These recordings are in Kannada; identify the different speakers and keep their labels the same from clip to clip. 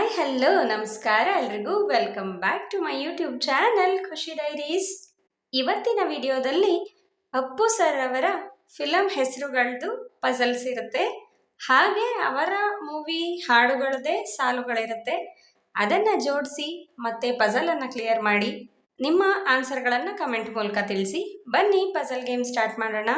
Speaker 1: ಹಾಯ್, ಹಲೋ, ನಮಸ್ಕಾರ ಎಲ್ರಿಗೂ. Welcome back to my YouTube channel Khushi diaries ಇವತ್ತಿನ ವಿಡಿಯೋದಲ್ಲಿ ಅಪ್ಪು ಸರ್ ಅವರ ಫಿಲಂ ಹೆಸರುಗಳದ್ದು ಪಜಲ್ಸ್ ಇರುತ್ತೆ. ಹಾಗೆ ಅವರ ಮೂವಿ ಹಾಡುಗಳದೇ ಸಾಲುಗಳಿರುತ್ತೆ. ಅದನ್ನು ಜೋಡಿಸಿ ಮತ್ತೆ ಪಜಲನ್ನು ಕ್ಲಿಯರ್ ಮಾಡಿ. ನಿಮ್ಮ ಆನ್ಸರ್ಗಳನ್ನು ಕಮೆಂಟ್ ಮೂಲಕ ತಿಳಿಸಿ. ಬನ್ನಿ ಪಜಲ್ ಗೇಮ್ ಸ್ಟಾರ್ಟ್ ಮಾಡೋಣ.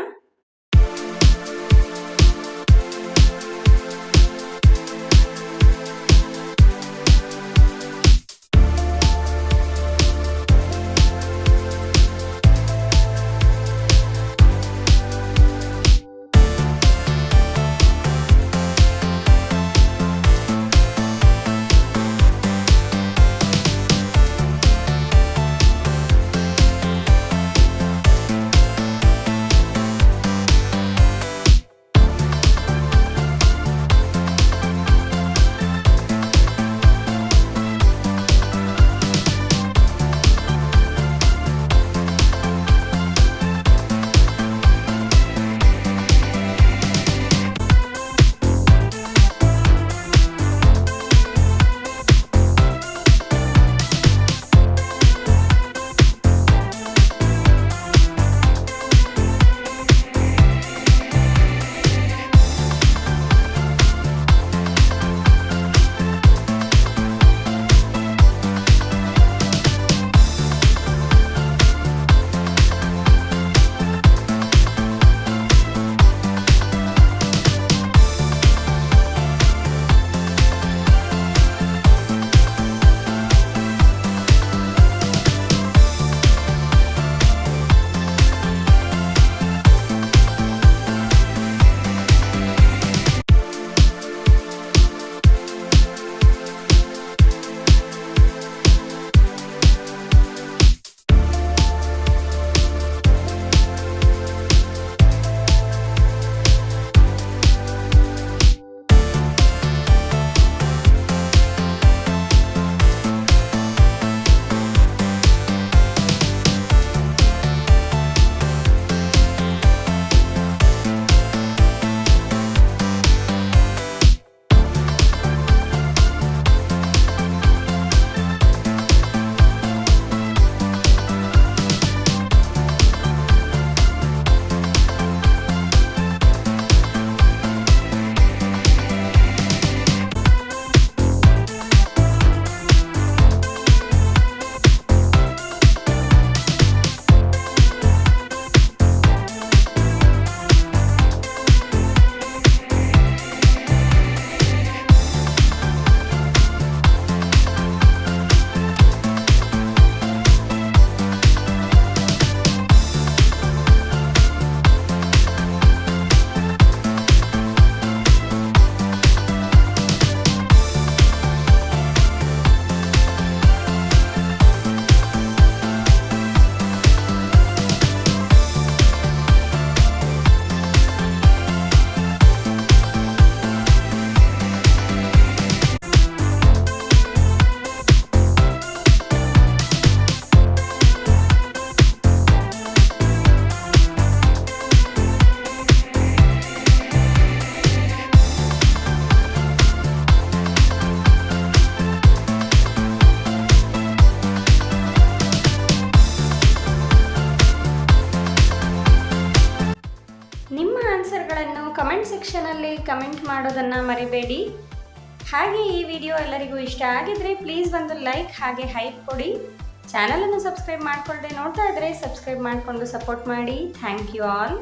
Speaker 1: ಸೆಕ್ಷನಲ್ಲಿ ಕಮೆಂಟ್ ಮಾಡೋದನ್ನು ಮರಿಬೇಡಿ. ಹಾಗೆ ಈ ವಿಡಿಯೋ ಎಲ್ಲರಿಗೂ ಇಷ್ಟ ಆಗಿದ್ರೆ ಪ್ಲೀಸ್ ಒಂದು ಲೈಕ್ ಹಾಗೆ ಹೈಪ್ ಕೊಡಿ. ಚಾನಲನ್ನು ಸಬ್ಸ್ಕ್ರೈಬ್ ಮಾಡಿಕೊಳ್ಳದೆ ನೋಡ್ತಾ ಇದ್ರೆ ಸಬ್ಸ್ಕ್ರೈಬ್ ಮಾಡಿಕೊಂಡು ಸಪೋರ್ಟ್ ಮಾಡಿ. Thank you all